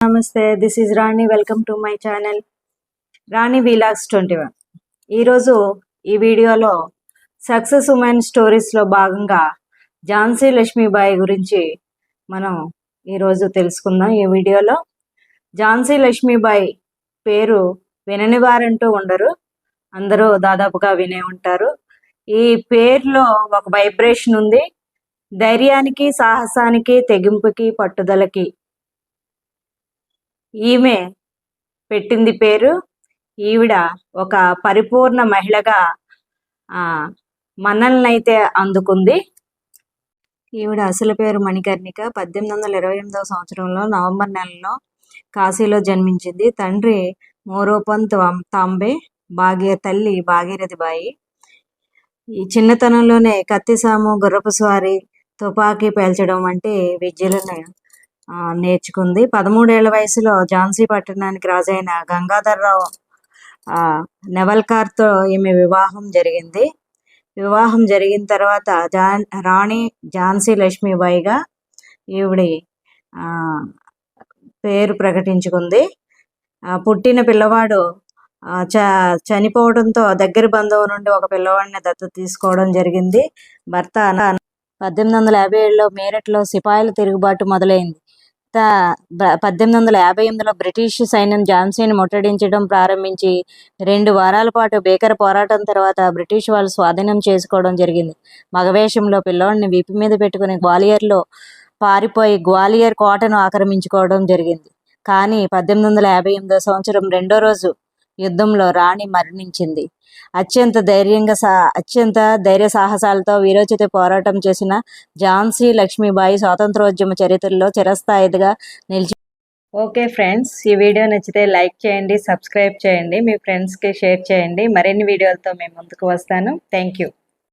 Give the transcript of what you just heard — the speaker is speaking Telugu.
నమస్తే this is Rani welcome to my channel Rani vlogs twenty one ఈరోజు ఈ వీడియోలో సక్సెస్ ఉమెన్ స్టోరీస్లో భాగంగా ఝాన్సీ లక్ష్మీబాయి గురించి మనం ఈరోజు తెలుసుకుందాం. ఈ వీడియోలో ఝాన్సీ లక్ష్మీబాయి పేరు వినని వారంటూ ఉండరు. అందరూ దాదాపుగా వినే ఉంటారు. ఈ పేరులో ఒక వైబ్రేషన్ ఉంది. ధైర్యానికి సాహసానికి తెగింపుకి పట్టుదలకి ఈమె పెట్టింది పేరు ఈవిడ ఒక పరిపూర్ణ మహిళగా ఆ అందుకుంది. ఈవిడ అసలు పేరు మణికర్ణిక. పద్దెనిమిది వందల ఇరవై ఎనిమిదవ సంవత్సరంలో నవంబర్ నెలలో కాశీలో జన్మించింది. తండ్రి మోరోపంత్ తాంబే భాగ్య తల్లి భాగీరథి బాయి. ఈ చిన్నతనంలోనే కత్తిసాము గుర్రపు స్వారీ తుపాకీ పేల్చడం వంటి విద్యలను నేర్చుకుంది. పదమూడేళ్ళ వయసులో ఝాన్సీ పట్టణానికి రాజైన గంగాధర్రావు ఆ, నెవల్కార్తో ఈమె వివాహం జరిగింది. వివాహం జరిగిన తర్వాత జాన్ రాణి ఝాన్సీ లక్ష్మీబాయిగా ఈవిడి ఆ, పేరు ప్రకటించుకుంది. ఆ, పుట్టిన పిల్లవాడు ఆ, చ చనిపోవడంతో దగ్గర బంధువు నుండి ఒక పిల్లవాడిని దత్తత తీసుకోవడం జరిగింది. భర్త పద్దెనిమిది వందల యాభై ఏడులో మేరట్లో సిపాయిల తిరుగుబాటు మొదలైంది. పద్దెనిమిది వందల యాభై ఎనిమిదిలో బ్రిటిష్ సైన్యం ఝాన్సీని ముట్టడించడం ప్రారంభించి రెండు వారాల పాటు భీకర పోరాటం తర్వాత బ్రిటిష్ వాళ్ళు స్వాధీనం చేసుకోవడం జరిగింది. మగవేషంలో పిల్లోడిని వీపు మీద పెట్టుకుని గ్వాలియర్లో పారిపోయి గ్వాలియర్ కోటను ఆక్రమించుకోవడం జరిగింది. కానీ పద్దెనిమిది వందల యాభై ఎనిమిదో సంవత్సరం రెండో రోజు యుద్ధంలో రాణి మరణించింది. అత్యంత ధైర్యంగా సా అత్యంత ధైర్య సాహసాలతో వీరోచిత పోరాటం చేసిన ఝాన్సీ లక్ష్మీబాయి స్వాతంత్రోద్యమ చరిత్రలో చిరస్థాయిగా నిలిచి ఓకే ఫ్రెండ్స్ ఈ వీడియో నచ్చితే లైక్ చేయండి సబ్స్క్రైబ్ చేయండి మీ ఫ్రెండ్స్కి షేర్ చేయండి. మరిన్ని వీడియోలతో మేము ముందుకు వస్తాను. Thank you